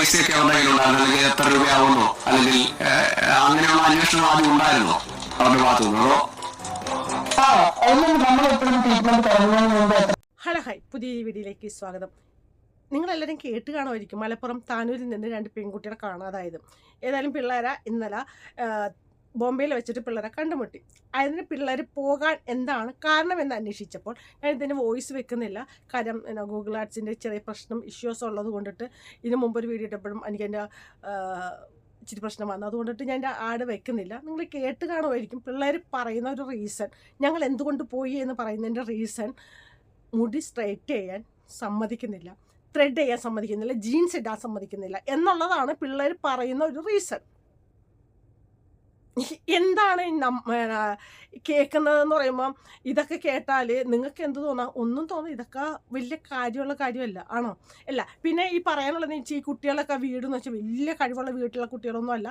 പൈസയൊക്കെ അവരുടെ കയ്യിലുണ്ടായിരുന്നു അല്ലെങ്കിൽ എത്ര രൂപയാവുന്നു. അല്ലെങ്കിൽ അങ്ങനെയുള്ള അന്വേഷണം ആദ്യം ഉണ്ടായിരുന്നോ. അവരുടെ ഭാഗത്തു നിന്ന് ഹലോ ഹായ്. പുതിയ വീഡിയോയിലേക്ക് സ്വാഗതം. നിങ്ങളെല്ലാവരും കേട്ട് കാണുമായിരിക്കും മലപ്പുറം താനൂരിൽ നിന്ന് രണ്ട് പെൺകുട്ടികളെ കാണാതായത്. ഏതായാലും പിള്ളേരെ ഇന്നലെ ബോംബെയിൽ വെച്ചിട്ട് പിള്ളേരെ കണ്ടുമുട്ടി. അതിന് പിള്ളേർ പോകാൻ എന്താണ് കാരണം എന്ന് അന്വേഷിച്ചപ്പോൾ ഞാൻ ഇതിന് വോയിസ് വെക്കുന്നില്ല. കാര്യം എന്നാ, ഗൂഗിൾ ആർട്സിന്റെ ചെറിയ പ്രശ്നം ഇഷ്യൂസ് ഉള്ളത് കൊണ്ടിട്ട് ഇതിന് മുമ്പ് ഒരു വീഡിയോ ഇട്ടപ്പോഴും എനിക്ക് എന്റെ ഇച്ചിരി പ്രശ്നം വന്നു. അതുകൊണ്ടിട്ട് ഞാൻ എന്റെ ആട് വെക്കുന്നില്ല. നിങ്ങൾ കേട്ട് കാണുമായിരിക്കും പിള്ളേർ പറയുന്ന ഒരു റീസൺ ഞങ്ങൾ എന്തുകൊണ്ട് പോയി എന്ന് പറയുന്നതിന്റെ റീസൺ മുടി സ്ട്രൈറ്റ് ചെയ്യാൻ സമ്മതിക്കുന്നില്ല. ത്രെഡ് ചെയ്യാൻ സമ്മതിക്കുന്നില്ല. ജീൻസ് ഇടാൻ സമ്മതിക്കുന്നില്ല. എന്നുള്ളതാണ് പിള്ളേർ പറയുന്ന ഒരു റീസൺ എന്താണ് കേൾക്കുന്നതെന്ന് പറയുമ്പം ഇതൊക്കെ കേട്ടാൽ നിങ്ങൾക്ക് എന്ത് തോന്നാം? ഒന്നും തോന്നും ഇതൊക്കെ വലിയ കാര്യമുള്ള കാര്യമല്ല ആണോ? അല്ല പിന്നെ ഈ പറയാനുള്ളത് വെച്ചാൽ ഈ കുട്ടികളൊക്കെ വീട് എന്ന് വെച്ചാൽ വലിയ കഴിവുള്ള വീട്ടിലുള്ള കുട്ടികളൊന്നും അല്ല.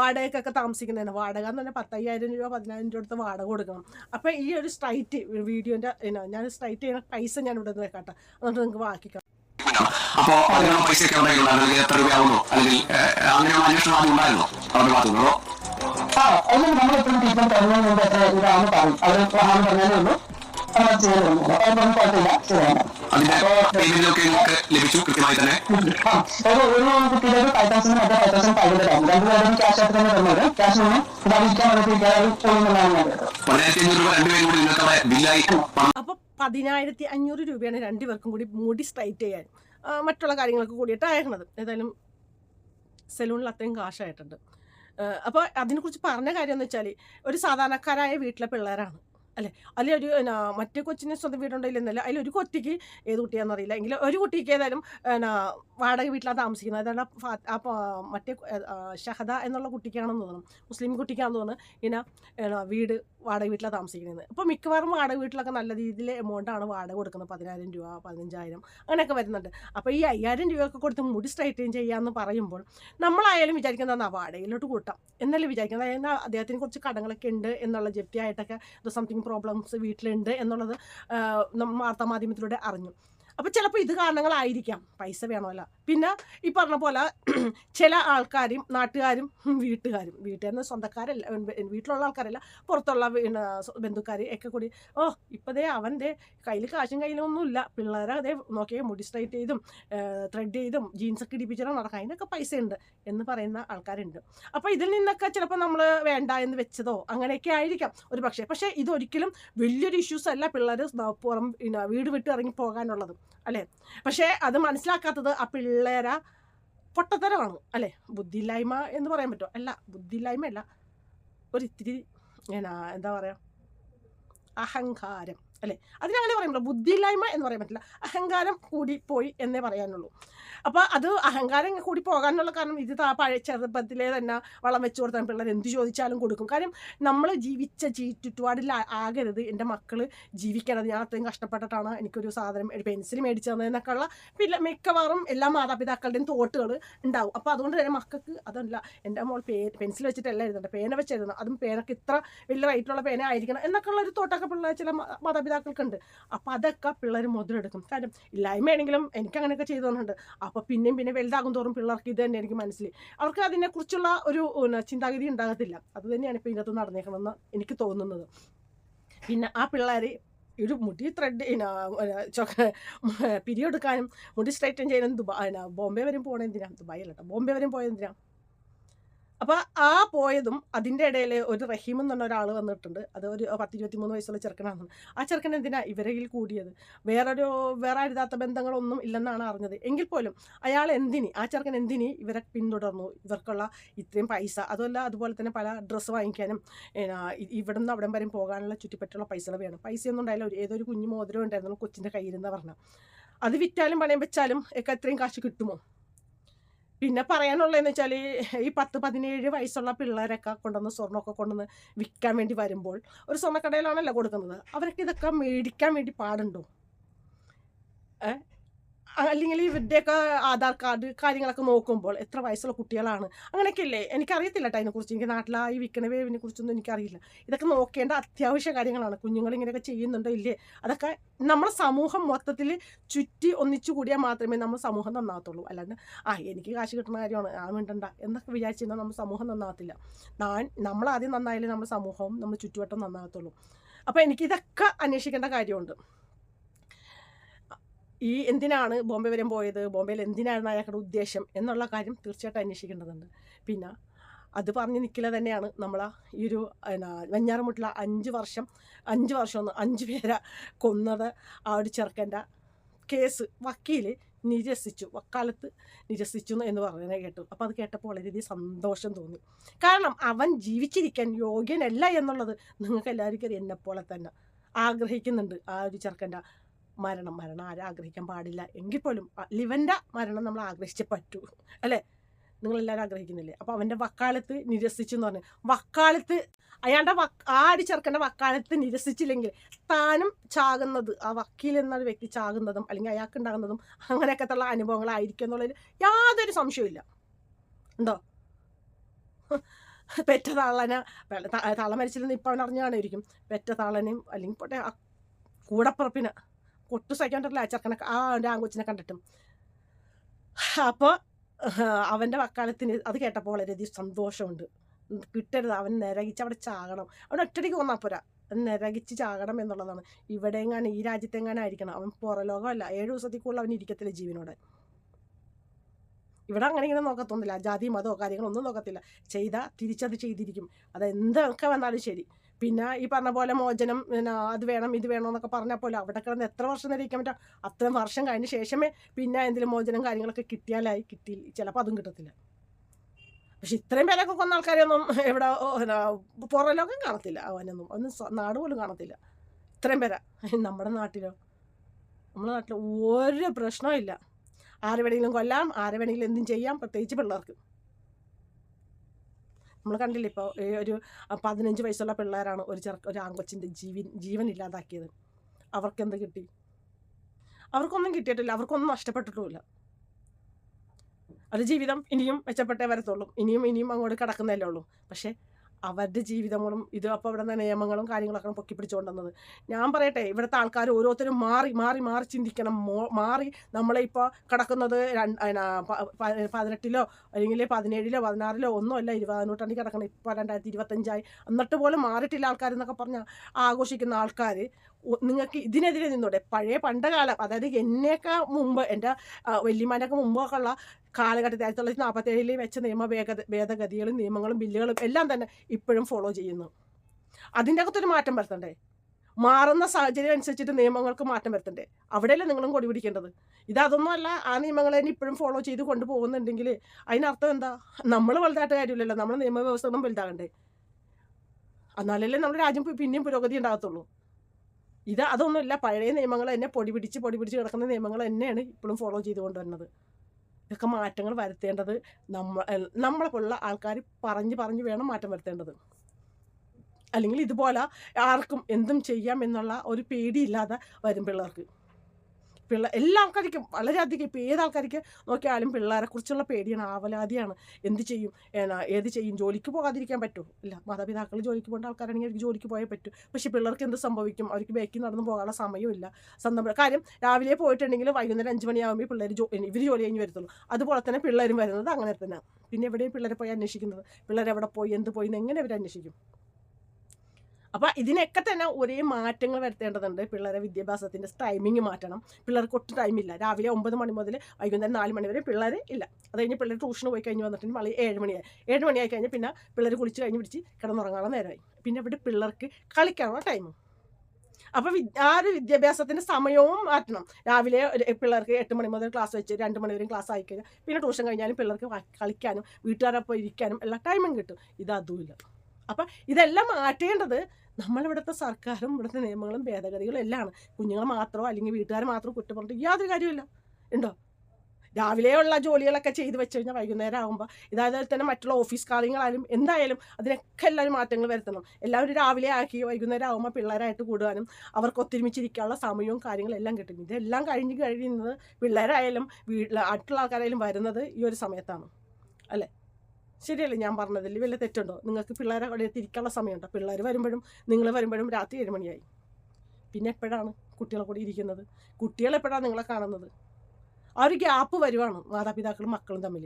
വാടകയ്ക്കൊക്കെ താമസിക്കുന്നതാണ്. വാടക എന്ന് പറഞ്ഞാൽ പത്തയ്യായിരം രൂപ പതിനായിരം രൂപ അടുത്ത് വാടക കൊടുക്കണം. അപ്പോൾ ഈ ഒരു സ്ട്രൈറ്റ് വീഡിയോന്റെ ഞാൻ സ്ട്രൈറ്റ് ചെയ്യുന്ന പൈസ ഞാൻ ഇവിടെ നിന്ന് വെക്കാട്ടെ എന്നിട്ട് നിങ്ങൾക്ക് ബാക്കി അപ്പോ അതിനുള്ള പൈസ എത്ര രൂപയാവുന്നു? അല്ലെങ്കിൽ അങ്ങനെയുള്ള അന്വേഷണം ആദ്യം ഉണ്ടായിരുന്നോ? അവരുടെ ഭാഗത്തു നമ്മൾ എപ്പോഴും ട്രീറ്റ്മെന്റ് തുടങ്ങുന്നതിന് മുമ്പ് എത്ര ഇതാണെന്ന് പറയും. അവർ ഹാൻ പറഞ്ഞാലേ ഉള്ളൂ. അപ്പൊ ചെയ്ത് തരുന്നത് അതൊന്നും കുഴപ്പമില്ല. ശരിയാണ് അതിന്റെ പേയ്മെന്റിലൊക്കെ നിങ്ങൾക്ക് ലഭിച്ചു കൃത്യമായി തന്നെ. ആ, ഒരു ഒരു കുട്ടിയുടെ ഫൈവ് തൗസൻഡ് മറ്റേ ഫൈവ് തൗസൻഡ് ഫൈവ് ഹൺഡ്രഡ് ആയിരുന്നു രണ്ടുപേരും ക്യാഷ് ആയിട്ട് തന്നെ തന്നത് ക്യാഷ് ഒന്നും ഇതായിരിക്കാൻ വന്നിട്ടിരിക്കാതെ പോകുന്നതാണ് ഞാൻ കേട്ടത് പതിനായിരത്തി അഞ്ഞൂറ് രൂപയാണ് രണ്ടുപേർക്കും കൂടി മുടി സ്ട്രൈറ്റ് ചെയ്യാൻ മറ്റുള്ള കാര്യങ്ങൾക്ക് കൂടിയിട്ട് അയക്കണത് ഏതായാലും സെലൂണിൽ അത്രയും കാശായിട്ടുണ്ട് അപ്പോൾ അതിനെക്കുറിച്ച് പറഞ്ഞ കാര്യം എന്ന് വെച്ചാൽ ഒരു സാധാരണക്കാരായ വീട്ടിലെ പിള്ളേരാണ്. അല്ലേ? അല്ലെ ഒരു മറ്റേ കൊച്ചിനെ സ്വന്തം വീടുണ്ടായില്ലെന്നല്ല അതിൽ ഒരു കുട്ടിക്ക് ഏത് കുട്ടിയാണെന്നറിയില്ല എങ്കിലും ഒരു കുട്ടിക്ക് ഏതായാലും വാടക വീട്ടിലാണ് താമസിക്കുന്നത്. അതാണ് ആ മറ്റേ ഷഹദ എന്നുള്ള കുട്ടിക്കാണെന്ന് തോന്നുന്നു. മുസ്ലിം കുട്ടിക്കാണെന്ന് തോന്നുന്നു. ഇങ്ങനെ വീട് വാടക വീട്ടിലാണ് താമസിക്കുന്നത്. അപ്പോൾ മിക്കവാറും വാടക വീട്ടിലൊക്കെ നല്ല രീതിയിൽ എമൗണ്ടാണ് വാടക കൊടുക്കുന്നത്. പതിനായിരം രൂപ പതിനഞ്ചായിരം അങ്ങനെയൊക്കെ വരുന്നുണ്ട്. അപ്പോൾ ഈ അയ്യായിരം രൂപയൊക്കെ കൊടുത്ത് മുടി സ്ട്രൈറ്റൻ ചെയ്യാമെന്ന് പറയുമ്പോൾ നമ്മളായാലും വിചാരിക്കുന്നത് ആ വാടകയിലോട്ട് കൂട്ടാം. എന്നല്ലേ വിചാരിക്കുന്നത്? അതായത് അദ്ദേഹത്തിന് കുറച്ച് കടങ്ങളൊക്കെ ഉണ്ട് എന്നുള്ള ജപ്തിയായിട്ടൊക്കെ സംതിങ് പ്രോബ്ലംസ് വീട്ടിലുണ്ട് എന്നുള്ളത് വാർത്താമാധ്യമത്തിലൂടെ അറിഞ്ഞു. അപ്പോൾ ചിലപ്പോൾ ഇത് കാരണങ്ങളായിരിക്കാം. പൈസ വേണമല്ല. പിന്നെ ഈ പറഞ്ഞ പോലെ ചില ആൾക്കാരും നാട്ടുകാരും വീട്ടുകാരും വീട്ടുകാരെന്ന് സ്വന്തക്കാരല്ല വീട്ടിലുള്ള ആൾക്കാരല്ല പുറത്തുള്ള ബന്ധുക്കാർ ഒക്കെ കൂടി ഓ ഇപ്പതേ അവന്റെ കയ്യിൽ കാശും കയ്യിലൊന്നുമില്ല പിള്ളേരെ അതേ നോക്കിയേ മുടി സ്ട്രൈറ്റ് ചെയ്തും ത്രെഡ് ചെയ്തും ജീൻസൊക്കെ ഇടിപ്പിച്ചാലും നടക്കാം അതിനൊക്കെ പൈസ ഉണ്ട് എന്ന് പറയുന്ന ആൾക്കാരുണ്ട്. അപ്പോൾ ഇതിൽ നിന്നൊക്കെ ചിലപ്പോൾ നമ്മൾ വേണ്ട എന്ന് വെച്ചതോ അങ്ങനെയൊക്കെ ആയിരിക്കാം. ഒരു പക്ഷേ പക്ഷേ ഇതൊരിക്കലും വലിയൊരു ഇഷ്യൂസ് അല്ല പിള്ളേർ പുറം വീട് വിട്ട് ഇറങ്ങി പോകാനുള്ളത്. അല്ലേ? പക്ഷേ അത് മനസ്സിലാക്കാത്തത് ആ പിള്ളേര പൊട്ടത്തരമാണ്. അല്ലേ? ബുദ്ധിയില്ലായ്മ എന്ന് പറയാൻ പറ്റുമോ? അല്ല ബുദ്ധിയില്ലായ്മ അല്ല ഒരു ഇത്തിരി എന്നാ എന്താ പറയുക അഹങ്കാരം. അല്ലേ? അതിനങ്ങനെ പറയാൻ പറ്റില്ല ബുദ്ധിയില്ലായ്മ എന്ന് പറയാൻ പറ്റില്ല. അഹങ്കാരം കൂടിപ്പോയി എന്നേ പറയാനുള്ളൂ. അപ്പോൾ അത് അഹങ്കാരം കൂടി പോകാനുള്ള കാരണം ഇത് ആ പഴയ ചെറുപ്പത്തിലെ തന്നെ വളം വെച്ച് കൊടുത്താൽ പിള്ളേർ എന്ത് ചോദിച്ചാലും കൊടുക്കും. കാര്യം നമ്മൾ ജീവിച്ച ജീ ചുറ്റുപാടിൽ ആകരുത്. എന്റെ മക്കൾ ജീവിക്കണത് ഞാൻ അത്രയും കഷ്ടപ്പെട്ടിട്ടാണ് എനിക്കൊരു സാധനം ഒരു പെൻസിൽ മേടിച്ചു തന്നതെന്നൊക്കെ ഉള്ള പിന്നെ മിക്കവാറും എല്ലാ മാതാപിതാക്കളുടെയും തോട്ടുകൾ ഉണ്ടാവും. അപ്പോൾ അതുകൊണ്ട് തന്നെ മക്കൾക്ക് അതല്ല എന്റെ മോൾ പേ പെൻസിൽ വെച്ചിട്ടല്ല എഴുതണ്ട? പേന വെച്ച് എഴുതണം. അതും പേനക്ക് ഇത്ര വലിയ റേറ്റുള്ള പേന ആയിരിക്കണം എന്നൊക്കെ ഉള്ള ഒരു തോട്ടൊക്കെ പിള്ളേർ ചില മാ- മാതാപിതാക്കൾക്കുണ്ട്. അപ്പോൾ അതൊക്കെ പിള്ളേർ മുതലെടുക്കും. കാര്യം ഇല്ലായ്മയാണെങ്കിലും എനിക്ക് അങ്ങനെയൊക്കെ ചെയ്തു തന്നിട്ടുണ്ട്. അപ്പോൾ പിന്നെയും പിന്നെ വലുതാകും തോറും പിള്ളേർക്ക് ഇത് തന്നെ എനിക്ക് മനസ്സിലായി. അവർക്ക് അതിനെക്കുറിച്ചുള്ള ഒരു ചിന്താഗതി ഉണ്ടാകത്തില്ല. അത് തന്നെയാണ് ഇപ്പോൾ ഇതിനകത്ത് നടന്നേക്കണമെന്ന് എനിക്ക് തോന്നുന്നത്. പിന്നെ ആ പിള്ളേർ ഒരു മുടി ത്രെഡ് പിരിയെടുക്കാനും മുടി സ്ട്രൈറ്റൻ ചെയ്യാനും ദുബായ് ബോംബെ വരെയും പോകണ എന്തിനാ? ദുബായ് അല്ലട്ടോ ബോംബെ വരെയും പോയത് അപ്പോൾ ആ പോയതും അതിന്റെ ഇടയിൽ ഒരു റഹീം എന്ന് പറഞ്ഞ ഒരാൾ വന്നിട്ടുണ്ട്. അത് ഒരു പത്ത് ഇരുപത്തി മൂന്ന് വയസ്സുള്ള ചെറുക്കനാണ്. ആ ചെറുക്കൻ എന്തിനാ ഇവരയിൽ കൂടിയത്? വേറൊരു വേറെ അരുതാത്ത ബന്ധങ്ങളൊന്നും ഇല്ലെന്നാണ് അറിഞ്ഞത്. എങ്കിൽ പോലും അയാൾ എന്തിനി ആ ചെറുക്കൻ എന്തിനി ഇവരെ പിന്തുടർന്നു? ഇവർക്കുള്ള ഇത്രയും പൈസ അതുമല്ല അതുപോലെ തന്നെ പല ഡ്രസ്സ് വാങ്ങിക്കാനും ഇവിടെ നിന്ന് അവിടം വരെയും പോകാനുള്ള ചുറ്റിപ്പറ്റുള്ള പൈസകൾ വേണം. പൈസയൊന്നും ഉണ്ടായില്ല. ഒരു ഏതൊരു കുഞ്ഞു മോതിരം ഉണ്ടായിരുന്നു കൊച്ചിന്റെ കയ്യിൽ നിന്ന് പറഞ്ഞാൽ അത് വിറ്റാലും പണയം വെച്ചാലും ഒക്കെ എത്രയും കാശ് കിട്ടുമോ? പിന്നെ പറയാനുള്ളതെന്ന് വെച്ചാൽ ഈ പത്ത് പതിനേഴ് വയസ്സുള്ള പിള്ളേരൊക്കെ കൊണ്ടുവന്ന് സ്വർണമൊക്കെ കൊണ്ടുവന്ന് വിൽക്കാൻ വേണ്ടി വരുമ്പോൾ ഒരു സ്വർണക്കടയിലാണല്ലോ കൊടുക്കുന്നത്. അവരൊക്കെ ഇതൊക്കെ മേടിക്കാൻ വേണ്ടി പാടുണ്ടോ? ഏ? അല്ലെങ്കിൽ ഇവരുടെയൊക്കെ ആധാർ കാർഡ് കാര്യങ്ങളൊക്കെ നോക്കുമ്പോൾ എത്ര വയസ്സുള്ള കുട്ടികളാണ്. അങ്ങനെയൊക്കെ അല്ലേ എനിക്കറിയത്തില്ല കേട്ടോ അതിനെക്കുറിച്ച് എനിക്ക് നാട്ടിലായി വിൽക്കണ വേവിനെ കുറിച്ചൊന്നും എനിക്കറിയില്ല. ഇതൊക്കെ നോക്കേണ്ട അത്യാവശ്യ കാര്യങ്ങളാണ്. കുഞ്ഞുങ്ങൾ ഇങ്ങനെയൊക്കെ ചെയ്യുന്നുണ്ടോ ഇല്ലേ? അതൊക്കെ നമ്മുടെ സമൂഹം മൊത്തത്തിൽ ചുറ്റി ഒന്നിച്ചു കൂടിയാൽ മാത്രമേ നമ്മൾ സമൂഹം നന്നാകത്തുള്ളൂ. അല്ലാണ്ട് ആ എനിക്ക് കാശ് കിട്ടുന്ന കാര്യമാണ്. ആ മിണ്ടണ്ട. എന്നൊക്കെ വിചാരിച്ചിരുന്നാൽ നമ്മൾ സമൂഹം നന്നാകത്തില്ല. ഞാൻ നമ്മളാദ്യം നന്നായാലേ നമ്മുടെ സമൂഹവും നമ്മുടെ ചുറ്റുവട്ടം നന്നാകത്തുള്ളൂ. അപ്പോൾ എനിക്കിതൊക്കെ അന്വേഷിക്കേണ്ട കാര്യമുണ്ട്. ഈ എന്തിനാണ് ബോംബെ വരെ പോയത്? ബോംബെയിൽ എന്തിനായിരുന്നു അയാളുടെ ഉദ്ദേശം? എന്നുള്ള കാര്യം തീർച്ചയായിട്ടും അന്വേഷിക്കേണ്ടതുണ്ട്. പിന്നെ അത് പറഞ്ഞ് നിൽക്കില്ല തന്നെയാണ് നമ്മൾ ഈ ഒരു എന്നാ വെഞ്ഞാറമുട്ടില അഞ്ച് വർഷം അഞ്ച് വർഷം അഞ്ച് പേരെ കൊന്നത് ആ ഒരു ചെറുക്കന്റെ കേസ് വക്കീൽ നിരസിച്ചു. വക്കാലത്ത് നിരസിച്ചു എന്ന് പറയുന്നത് കേട്ടു. അപ്പോൾ അത് കേട്ടപ്പോൾ വളരെയധികം സന്തോഷം തോന്നി. കാരണം അവൻ ജീവിച്ചിരിക്കാൻ യോഗ്യനല്ല എന്നുള്ളത് നിങ്ങൾക്ക് എല്ലാവർക്കും എന്നെപ്പോലെ തന്നെ ആഗ്രഹിക്കുന്നുണ്ട് ആ ഒരു ചെറുക്കന്റെ മരണം മരണം ആരും ആഗ്രഹിക്കാൻ പാടില്ല. എങ്കിൽ പോലും ലിവന്റെ മരണം നമ്മൾ ആഗ്രഹിച്ചേ പറ്റൂ. അല്ലേ? നിങ്ങളെല്ലാവരും ആഗ്രഹിക്കുന്നില്ലേ? അപ്പോൾ അവന്റെ വക്കാലത്ത് നിരസിച്ചു എന്ന് പറഞ്ഞു. വക്കാലത്ത് അയാളുടെ വക്ക് ആ ഒരു ചെറുക്കന്റെ വക്കാലത്ത് നിരസിച്ചില്ലെങ്കിൽ താനും ചാകുന്നത് ആ വക്കീൽ എന്നൊരു വ്യക്തി ചാകുന്നതും അല്ലെങ്കിൽ അയാൾക്ക് ഉണ്ടാകുന്നതും അങ്ങനെയൊക്കെ ഉള്ള അനുഭവങ്ങളായിരിക്കും എന്നുള്ളതിൽ യാതൊരു സംശയമില്ല ഉണ്ടോ പെറ്റ തള്ളനെ തള്ള മരിച്ചില്ലെന്ന് ഇപ്പം അവൻ അറിഞ്ഞാണായിരിക്കും പെറ്റ തള്ളനെയും അല്ലെങ്കിൽ പോട്ടെ കൂടപ്പുറപ്പിനെ പറ്റില്ല ആ ചെറുക്കനെ ആ അവന്റെ ആങ്കൊച്ചിനെ കണ്ടിട്ടും. അപ്പോൾ അവന്റെ വക്കാലത്തിന് അത് കേട്ടപ്പോൾ വളരെയധികം സന്തോഷമുണ്ട്. കിട്ടരുത് അവൻ നിരകിച്ച് അവിടെ ചാകണം. അവൻ ഒറ്റയ്ക്ക് വന്നാൽ പോരാ. നിരകിച്ച് ചാകണം എന്നുള്ളതാണ്. ഇവിടെയെങ്ങാനും ഈ രാജ്യത്തെങ്ങാനും ആയിരിക്കണം. അവൻ പുറലോകമല്ല. ഏഴ് ദിവസത്തിൽ കൂടുതൽ അവൻ ഇരിക്കത്തില്ല ജീവനോടെ. ഇവിടെ അങ്ങനെ ഇങ്ങനെ നോക്കത്തൊന്നുമില്ല. ജാതി മതമോ കാര്യങ്ങളൊന്നും നോക്കത്തില്ല. ചെയ്താൽ തിരിച്ചത് ചെയ്തിരിക്കും. അത് എന്തൊക്കെ വന്നാലും ശരി. പിന്നെ ഈ പറഞ്ഞ പോലെ മോചനം അത് വേണം ഇത് വേണം എന്നൊക്കെ പറഞ്ഞാൽ പോലെ അവിടെ കിടന്ന് എത്ര വർഷം നേരം ഇരിക്കാൻ പറ്റുക അത്രയും വർഷം കഴിഞ്ഞ ശേഷമേ പിന്നെ എന്തെങ്കിലും മോചനം കാര്യങ്ങളൊക്കെ കിട്ടിയാലായി കിട്ടി. ചിലപ്പോൾ അതും കിട്ടത്തില്ല. പക്ഷെ ഇത്രയും പേരൊക്കെ കൊന്ന ആൾക്കാരെയൊന്നും ഇവിടെ പുറലോകം പുറം ലോകം കാണത്തില്ല അവനൊന്നും. ഒന്നും നാട് പോലും കാണത്തില്ല. ഇത്രയും പേരാ. നമ്മുടെ നാട്ടിലോ? നമ്മുടെ നാട്ടിൽ ഒരു പ്രശ്നവും ഇല്ല. ആരെ വേണമെങ്കിലും കൊല്ലാം ആരെ വേണമെങ്കിലും എന്തും ചെയ്യാം. പ്രത്യേകിച്ച് പിള്ളേർക്ക്. നമ്മൾ കണ്ടില്ലേ ഇപ്പോൾ ഒരു പതിനഞ്ച് വയസ്സുള്ള പിള്ളേരാണ് ഒരു ചെറുക്ക ഒരു ആങ്കൊച്ചിന്റെ ജീവൻ ജീവൻ ഇല്ലാതാക്കിയത്. അവർക്കെന്ത് കിട്ടി? അവർക്കൊന്നും കിട്ടിയിട്ടില്ല. അവർക്കൊന്നും നഷ്ടപ്പെട്ടിട്ടുമില്ല. അത് ജീവിതം ഇനിയും മെച്ചപ്പെട്ടേ വരത്തുള്ളൂ. ഇനിയും ഇനിയും അങ്ങോട്ട് കിടക്കുന്നതല്ലേ ഉള്ളൂ. പക്ഷേ അവരുടെ ജീവിതങ്ങളും ഇത് അപ്പോൾ ഇവിടെ നിന്ന് നിയമങ്ങളും കാര്യങ്ങളൊക്കെ പൊക്കി പിടിച്ചുകൊണ്ടുവന്നത് ഞാൻ പറയട്ടെ ഇവിടുത്തെ ആൾക്കാർ ഓരോരുത്തരും മാറി മാറി മാറി ചിന്തിക്കണം. മാറി നമ്മളെ ഇപ്പോൾ കിടക്കുന്നത് പതിനെട്ടിലോ അല്ലെങ്കിൽ പതിനേഴിലോ പതിനാറിലോ ഒന്നും അല്ല ഇരുപതാം നൂറ്റാണ്ടിൽ കിടക്കണം ഇപ്പോൾ രണ്ടായിരത്തി ഇരുപത്തഞ്ചായി. എന്നിട്ട് പോലും മാറിയിട്ടില്ല ആൾക്കാരെന്നൊക്കെ പറഞ്ഞാൽ ആഘോഷിക്കുന്ന ആൾക്കാർ നിങ്ങൾക്ക് ഇതിനെതിരെ നിന്നോടെ പഴയ പണ്ടകാലം അതായത് എന്നെയൊക്കെ മുമ്പ് എന്റെ വല്യമാന്റെയൊക്കെ മുമ്പൊക്കെ ഉള്ള കാലഘട്ടത്തിൽ ആയിരത്തി തൊള്ളായിരത്തി നാൽപ്പത്തി ഏഴിൽ വെച്ച നിയമ ഭേദ ഭേദഗതികളും നിയമങ്ങളും ബില്ലുകളും എല്ലാം തന്നെ ഇപ്പോഴും ഫോളോ ചെയ്യുന്നു. അതിന്റെ അകത്തൊരു മാറ്റം വരുത്തണ്ടേ? മാറുന്ന സാഹചര്യം അനുസരിച്ചിട്ട് നിയമങ്ങൾക്ക് മാറ്റം വരുത്തണ്ടേ? അവിടെയല്ലേ നിങ്ങളും കൊടി പിടിക്കേണ്ടത്? ഇതൊന്നുമല്ല ആ നിയമങ്ങളെ ഇപ്പോഴും ഫോളോ ചെയ്ത് കൊണ്ടുപോകുന്നുണ്ടെങ്കിൽ അതിനർത്ഥം എന്താ? നമ്മൾ വലുതായിട്ട് കാര്യമില്ലല്ലോ നമ്മുടെ നിയമവ്യവസ്ഥകളും വലുതാകണ്ടേ? എന്നാലല്ലേ നമ്മുടെ രാജ്യം പിന്നെയും പുരോഗതി ഉണ്ടാകത്തുള്ളൂ. ഇത് അതൊന്നുമില്ല പഴയ നിയമങ്ങൾ തന്നെ പൊടി പിടിച്ച് പൊടി പിടിച്ച് കിടക്കുന്ന നിയമങ്ങൾ തന്നെയാണ് ഇപ്പോഴും ഫോളോ ചെയ്തുകൊണ്ട് വരുന്നത്. ഇതൊക്കെ മാറ്റങ്ങൾ വരുത്തേണ്ടത് നമ്മ നമ്മളെ പോലുള്ള ആൾക്കാർ പറഞ്ഞ് പറഞ്ഞ് വേണം മാറ്റം വരുത്തേണ്ടത്. അല്ലെങ്കിൽ ഇതുപോലെ ആർക്കും എന്തും ചെയ്യാം എന്നുള്ള ഒരു പേടിയില്ലാതെ വരും പിള്ളേർക്ക്. പിള്ള എല്ലാ ആൾക്കാർക്കും വളരെയധികം ഇപ്പോൾ ഏത് ആൾക്കാർക്ക് നോക്കിയാലും പിള്ളേരെ കുറിച്ചുള്ള പേടിയാണ് ആവലാതിയാണ്. എന്ത് ചെയ്യും? എന്നാ ഏത് ചെയ്യും? ജോലിക്ക് പോകാതിരിക്കാൻ പറ്റുമോ ഇല്ല മാതാപിതാക്കൾ ജോലിക്ക് പോകേണ്ട ആൾക്കാരാണെങ്കിൽ അവർക്ക് ജോലിക്ക് പോയേ പറ്റൂ. പക്ഷേ പിള്ളേർക്ക് എന്ത് സംഭവിക്കും? അവർക്ക് ബേക്കിൽ നടന്നു പോകാനുള്ള സമയമില്ല. സ്വന്തം കാര്യം രാവിലെ പോയിട്ടുണ്ടെങ്കിൽ വൈകുന്നേരം അഞ്ച് മണിയാകുമ്പോൾ പിള്ളേർ ജോ ഇവർ ജോലി കഴിഞ്ഞ് വരത്തുള്ളൂ. അതുപോലെ തന്നെ പിള്ളേരും വരുന്നത് അങ്ങനെ തന്നെ. പിന്നെ എവിടെയും പിള്ളേരെ പോയി അന്വേഷിക്കുന്നത്? പിള്ളേരെവിടെ പോയി? എന്ത് പോയി? എന്ന് എങ്ങനെ അവർ അന്വേഷിക്കും? അപ്പോൾ ഇതിനൊക്കെ തന്നെ ഒരേ മാറ്റങ്ങൾ വരുത്തേണ്ടതുണ്ട്. പിള്ളേരെ വിദ്യാഭ്യാസത്തിന്റെ ടൈമിങ് മാറ്റണം. പിള്ളേർക്ക് ഒട്ടും ടൈമില്ല രാവിലെ ഒമ്പത് മണി മുതൽ വൈകുന്നേരം നാല് മണി വരെ പിള്ളേർ ഇല്ല. അത് കഴിഞ്ഞ് പിള്ളേർ ട്യൂഷന് പോയി കഴിഞ്ഞ് വന്നിട്ടുണ്ടെങ്കിൽ മളി ഏഴ് മണിയായി ഏഴ് മണിയായി കഴിഞ്ഞാൽ പിന്നെ പിള്ളേർ കുളിച്ച് കഴിഞ്ഞ് പിടിച്ച് കിടന്നുറങ്ങാനുള്ള നേരമായി. പിന്നെ ഇവിടെ പിള്ളേർക്ക് കളിക്കാനുള്ള ടൈം അപ്പോൾ ആ ഒരു വിദ്യാഭ്യാസത്തിന്റെ സമയവും മാറ്റണം. രാവിലെ പിള്ളേർക്ക് എട്ട് മണി മുതൽ ക്ലാസ് വെച്ച് രണ്ട് മണി വരെയും ക്ലാസ് ആയി കഴിഞ്ഞാൽ പിന്നെ ട്യൂഷൻ കഴിഞ്ഞാലും പിള്ളേർക്ക് കളിക്കാനും കളിക്കാനും വീട്ടുകാരൊപ്പം ഇരിക്കാനും എല്ലാ ടൈമും കിട്ടും. ഇത് ഇല്ല. അപ്പം ഇതെല്ലാം മാറ്റേണ്ടത് നമ്മളിവിടുത്തെ സർക്കാരും ഇവിടുത്തെ നിയമങ്ങളും ഭേദഗതികളും എല്ലാം ആണ് കുഞ്ഞുങ്ങൾ മാത്രമോ അല്ലെങ്കിൽ വീട്ടുകാർ മാത്രമോ കുറ്റം പറഞ്ഞിട്ട് യാതൊരു കാര്യമില്ല ഉണ്ടോ? രാവിലെയുള്ള ജോലികളൊക്കെ ചെയ്ത് വെച്ച് കഴിഞ്ഞാൽ വൈകുന്നേരം ആകുമ്പോൾ ഇതായത് തന്നെ മറ്റുള്ള ഓഫീസ് കാര്യങ്ങളായാലും എന്തായാലും അതിനൊക്കെ എല്ലാവരും മാറ്റങ്ങൾ വരുത്തണം. എല്ലാവരും രാവിലെ ആക്കി വൈകുന്നേരം ആകുമ്പോൾ പിള്ളേരായിട്ട് കൂടുവാനും അവർക്ക് ഒത്തൊരുമിച്ചിരിക്കാനുള്ള സമയവും കാര്യങ്ങളും എല്ലാം കിട്ടും. ഇതെല്ലാം കഴിഞ്ഞ് കഴിയുന്നത് പിള്ളേരായാലും വീട്ടിൽ അടുത്തുള്ള ആൾക്കാരായാലും വരുന്നത് ഈ ഒരു സമയത്താണ്. അല്ലേ? ശരിയല്ലേ ഞാൻ പറഞ്ഞതിൽ വലിയ തെറ്റുണ്ടോ? നിങ്ങൾക്ക് പിള്ളേരെ അവിടെ തിരിക്കാനുള്ള സമയമുണ്ടോ? പിള്ളേർ വരുമ്പോഴും നിങ്ങൾ വരുമ്പോഴും രാത്രി ഏഴ് മണിയായി. പിന്നെ എപ്പോഴാണ് കുട്ടികളെ കൂടി ഇരിക്കുന്നത്? കുട്ടികൾ എപ്പോഴാണ് നിങ്ങളെ കാണുന്നത്? ആ ഒരു ഗ്യാപ്പ് വരുവാണ് മാതാപിതാക്കളും മക്കളും തമ്മിൽ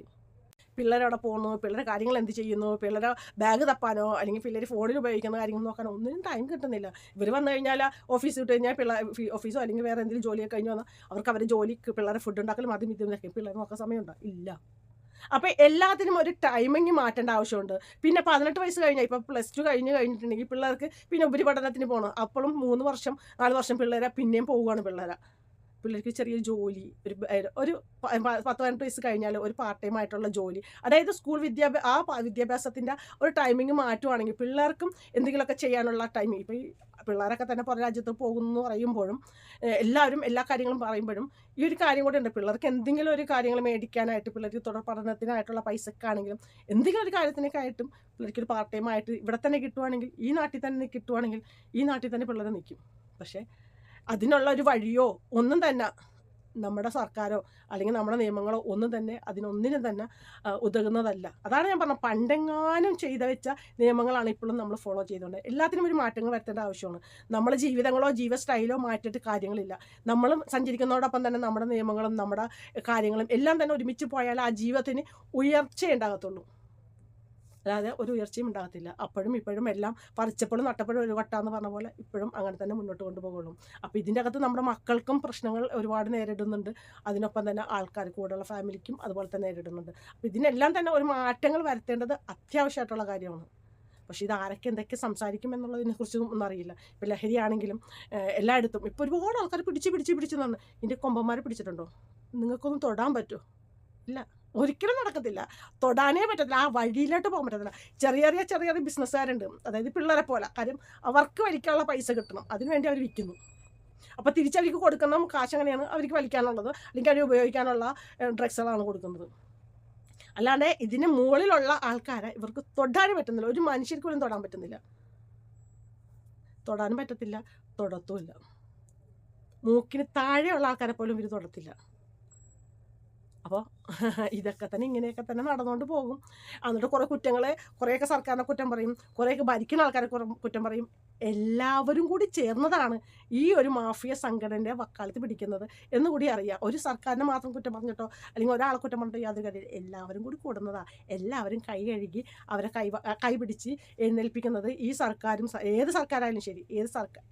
പിള്ളേരവിടെ പോകുന്നു പിള്ളേരെ കാര്യങ്ങൾ എന്ത് ചെയ്യുന്നു പിള്ളേരെ ബാഗ് തപ്പാനോ അല്ലെങ്കിൽ പിള്ളേർ ഫോണിൽ ഉപയോഗിക്കുന്ന കാര്യങ്ങൾ നോക്കാനോ ഒന്നിനും ടൈം കിട്ടുന്നില്ല. ഇവർ വന്നു കഴിഞ്ഞാൽ ഓഫീസ് വിട്ട് കഴിഞ്ഞാൽ പിള്ളേർ ഓഫീസോ അല്ലെങ്കിൽ വേറെ എന്തെങ്കിലും ജോലിയൊക്കെ കഴിഞ്ഞ് വന്നാൽ അവർക്ക് അവരുടെ ജോലിക്ക് പിള്ളേരെ ഫുഡ് ഉണ്ടാക്കലും അതും ഇതും പിള്ളേർ നോക്കാൻ സമയമുണ്ടോ? ഇല്ല. അപ്പോൾ എല്ലാത്തിനും ഒരു ടൈമിങ് മാറ്റേണ്ട ആവശ്യമുണ്ട്. പിന്നെ പതിനെട്ട് വയസ്സ് കഴിഞ്ഞാൽ ഇപ്പോൾ പ്ലസ് ടു കഴിഞ്ഞ് കഴിഞ്ഞിട്ടുണ്ടെങ്കിൽ പിള്ളേർക്ക് പിന്നെ ഉപരിപഠനത്തിന് പോകണം അപ്പോഴും മൂന്ന് വർഷം നാല് വർഷം പിള്ളേരെ പിന്നെയും പോവുകയാണ് പിള്ളേരെ. പിള്ളേർക്ക് ചെറിയ ജോലി ഒരു ഒരു പത്ത് പതിനെട്ട് വയസ്സ് കഴിഞ്ഞാൽ ഒരു പാർട്ട് ടൈം ആയിട്ടുള്ള ജോലി. അതായത് സ്കൂൾ വിദ്യാഭ്യാസ ആ വിദ്യാഭ്യാസത്തിന്റെ ഒരു ടൈമിങ് മാറ്റുവാണെങ്കിൽ പിള്ളേർക്കും എന്തെങ്കിലുമൊക്കെ ചെയ്യാനുള്ള ടൈം ഇപ്പോൾ ഈ പിള്ളേരൊക്കെ തന്നെ പുറം രാജ്യത്ത് പോകുന്നു എന്ന് പറയുമ്പോഴും എല്ലാവരും എല്ലാ കാര്യങ്ങളും പറയുമ്പോഴും ഈ ഒരു കാര്യം കൂടെ ഉണ്ട്. പിള്ളേർക്ക് എന്തെങ്കിലും ഒരു കാര്യങ്ങൾ മേടിക്കാനായിട്ട് പിള്ളേർക്ക് തുടർ പഠനത്തിനായിട്ടുള്ള പൈസക്കാണെങ്കിലും എന്തെങ്കിലും ഒരു കാര്യത്തിനൊക്കെ ആയിട്ടും പിള്ളേർക്ക് ഒരു പാർട്ട് ടൈം ആയിട്ട് ഇവിടെ തന്നെ കിട്ടുവാണെങ്കിൽ ഈ നാട്ടിൽ തന്നെ കിട്ടുവാണെങ്കിൽ ഈ നാട്ടിൽ തന്നെ പിള്ളേർ നിൽക്കും. പക്ഷേ അതിനുള്ള ഒരു വഴിയോ ഒന്നും തന്നെ നമ്മുടെ സർക്കാരോ അല്ലെങ്കിൽ നമ്മുടെ നിയമങ്ങളോ ഒന്നും തന്നെ അതിനൊന്നിനും തന്നെ ഉതകുന്നതല്ല. അതാണ് ഞാൻ പറഞ്ഞത്. പണ്ടെങ്ങാനും ചെയ്തു വെച്ച നിയമങ്ങളാണ് ഇപ്പോഴും നമ്മൾ ഫോളോ ചെയ്തുകൊണ്ട്. എല്ലാത്തിനും ഒരു മാറ്റങ്ങൾ വരുത്തേണ്ട ആവശ്യമാണ്. നമ്മുടെ ജീവിതങ്ങളോ ജീവ സ്റ്റൈലോ മാറ്റിയിട്ട് കാര്യങ്ങളില്ല. നമ്മൾ സഞ്ചരിക്കുന്നതോടൊപ്പം തന്നെ നമ്മുടെ നിയമങ്ങളും നമ്മുടെ കാര്യങ്ങളും എല്ലാം തന്നെ ഒരുമിച്ച് പോയാൽ ആ ജീവിതത്തിന് ഉയർച്ച ഉണ്ടാകത്തുള്ളൂ. അല്ലാതെ ഒരു ഉയർച്ചയും ഉണ്ടാകത്തില്ല. അപ്പോഴും ഇപ്പോഴും എല്ലാം പറിച്ചപ്പോഴും നട്ടപ്പോഴും ഒരു വട്ടാന്ന് പറഞ്ഞ പോലെ ഇപ്പോഴും അങ്ങനെ തന്നെ മുന്നോട്ട് കൊണ്ടുപോകുള്ളൂ. അപ്പോൾ ഇതിന്റെ അകത്ത് നമ്മുടെ മക്കൾക്കും പ്രശ്നങ്ങൾ ഒരുപാട് നേരിടുന്നുണ്ട്. അതിനൊപ്പം തന്നെ ആൾക്കാർ കൂടെയുള്ള ഫാമിലിക്കും അതുപോലെ തന്നെ നേരിടുന്നുണ്ട്. അപ്പോൾ ഇതിനെല്ലാം തന്നെ ഒരു മാറ്റങ്ങൾ വരുത്തേണ്ടത് അത്യാവശ്യമായിട്ടുള്ള കാര്യമാണ്. പക്ഷേ ഇത് ആരൊക്കെ എന്തൊക്കെ സംസാരിക്കും എന്നുള്ളതിനെ കുറിച്ച് ഒന്നും അറിയില്ല. ഇപ്പോൾ ലഹരിയാണെങ്കിലും എല്ലായിടത്തും ഇപ്പോൾ ഒരുപാട് ആൾക്കാർ പിടിച്ച് പിടിച്ച് പിടിച്ച് നിന്ന്. ഇതിന്റെ കൊമ്പന്മാരെ പിടിച്ചിട്ടുണ്ടോ? നിങ്ങൾക്കൊന്നും തൊടാൻ പറ്റുമോ ഇല്ല. ഒരിക്കലും നടക്കത്തില്ല. തൊടാനേ പറ്റത്തില്ല. ആ വഴിയിലോട്ട് പോകാൻ പറ്റത്തില്ല. ചെറിയ ചെറിയ ചെറിയ ചെറിയ ബിസിനസ്സുകാരുണ്ട്. അതായത് പിള്ളേരെ പോലെ. കാര്യം അവർക്ക് വലിക്കാനുള്ള പൈസ കിട്ടണം. അതിനുവേണ്ടി അവർ വിൽക്കുന്നു. അപ്പോൾ തിരിച്ചവർക്ക് കൊടുക്കുന്ന കാശ് അങ്ങനെയാണ് അവർക്ക് വലിക്കാനുള്ളത്? അല്ലെങ്കിൽ അവർ ഉപയോഗിക്കാനുള്ള ഡ്രഗ്സുകളാണ് കൊടുക്കുന്നത്. അല്ലാണ്ട് ഇതിന് മുകളിലുള്ള ആൾക്കാരെ ഇവർക്ക് തൊടാനും പറ്റുന്നില്ല. ഒരു മനുഷ്യർക്ക് പോലും തൊടാൻ പറ്റുന്നില്ല. തൊടാനും പറ്റത്തില്ല. തൊടത്തുമില്ല. മൂക്കിന് താഴെയുള്ള ആൾക്കാരെ പോലും ഇവർ തൊടത്തില്ല. അപ്പോൾ ഇതൊക്കെ തന്നെ ഇങ്ങനെയൊക്കെ തന്നെ നടന്നുകൊണ്ട് പോകും. എന്നിട്ട് കുറേ കുറ്റങ്ങളെ കുറേയൊക്കെ സർക്കാരിനെ കുറ്റം പറയും കുറേയൊക്കെ ഭരിക്കുന്ന ആൾക്കാരെ കുറ്റം പറയും. എല്ലാവരും കൂടി ചേർന്നതാണ് ഈ ഒരു മാഫിയ സംഘടനയുടെ വക്കാലത്ത് പിടിക്കുന്നത്. എന്ന് കൂടി അറിയാം. ഒരു സർക്കാരിനെ മാത്രം കുറ്റം പറഞ്ഞിട്ടോ അല്ലെങ്കിൽ ഒരാളെ കുറ്റം പറഞ്ഞിട്ടോ യാതൊരു കാര്യം എല്ലാവരും കൂടി കൂടുന്നതാണ് എല്ലാവരും കൈ കഴുകി അവരെ കൈ കൈ പിടിച്ച് എഴുന്നേൽപ്പിക്കുന്നത് ഈ സർക്കാരും ഏത് സർക്കാരായാലും ശരി ഏത് സർക്കാർ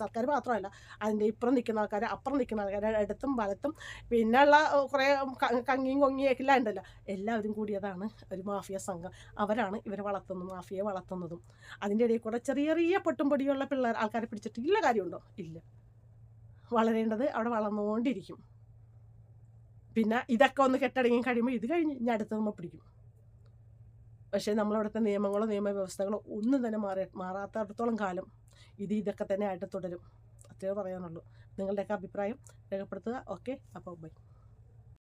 സർക്കാർ മാത്രമല്ല അതിന്റെ ഇപ്പുറം നിൽക്കുന്ന ആൾക്കാർ അപ്പുറം നിൽക്കുന്ന ആൾക്കാർ അടുത്തും വലത്തും പിന്നെയുള്ള കുറേ കങ്ങിയും കൊങ്ങിയൊക്കെ എല്ലാം ഉണ്ടല്ലോ എല്ലാവരും കൂടിയതാണ് ഒരു മാഫിയ സംഘം. അവരാണ് ഇവരെ വളർത്തുന്നതും മാഫിയെ വളർത്തുന്നതും. അതിന്റെ ഇടയിൽ കൂടെ ചെറിയ ചെറിയ പൊട്ടും പൊടിയുള്ള പിള്ളേർ ആൾക്കാരെ പിടിച്ചിട്ട് ഇല്ല കാര്യമുണ്ടോ? ഇല്ല. വളരേണ്ടത് അവിടെ വളർന്നുകൊണ്ടിരിക്കും. പിന്നെ ഇതൊക്കെ ഒന്ന് കെട്ടടങ്ങി കഴിയുമ്പോൾ ഇത് കഴിഞ്ഞ് ഇനി അടുത്ത് നമ്മൾ പിടിക്കും. പക്ഷേ നമ്മളവിടുത്തെ നിയമങ്ങളോ നിയമവ്യവസ്ഥകളോ ഒന്നും തന്നെ മാറി മാറാത്തടത്തോളം കാലം ഇത് ഇതൊക്കെ തന്നെ ആയിട്ട് തുടരും. അത്രേ പറയാനുള്ളൂ. നിങ്ങളുടെയൊക്കെ അഭിപ്രായം രേഖപ്പെടുത്തുക. ഓക്കെ. അപ്പോൾ ബൈ.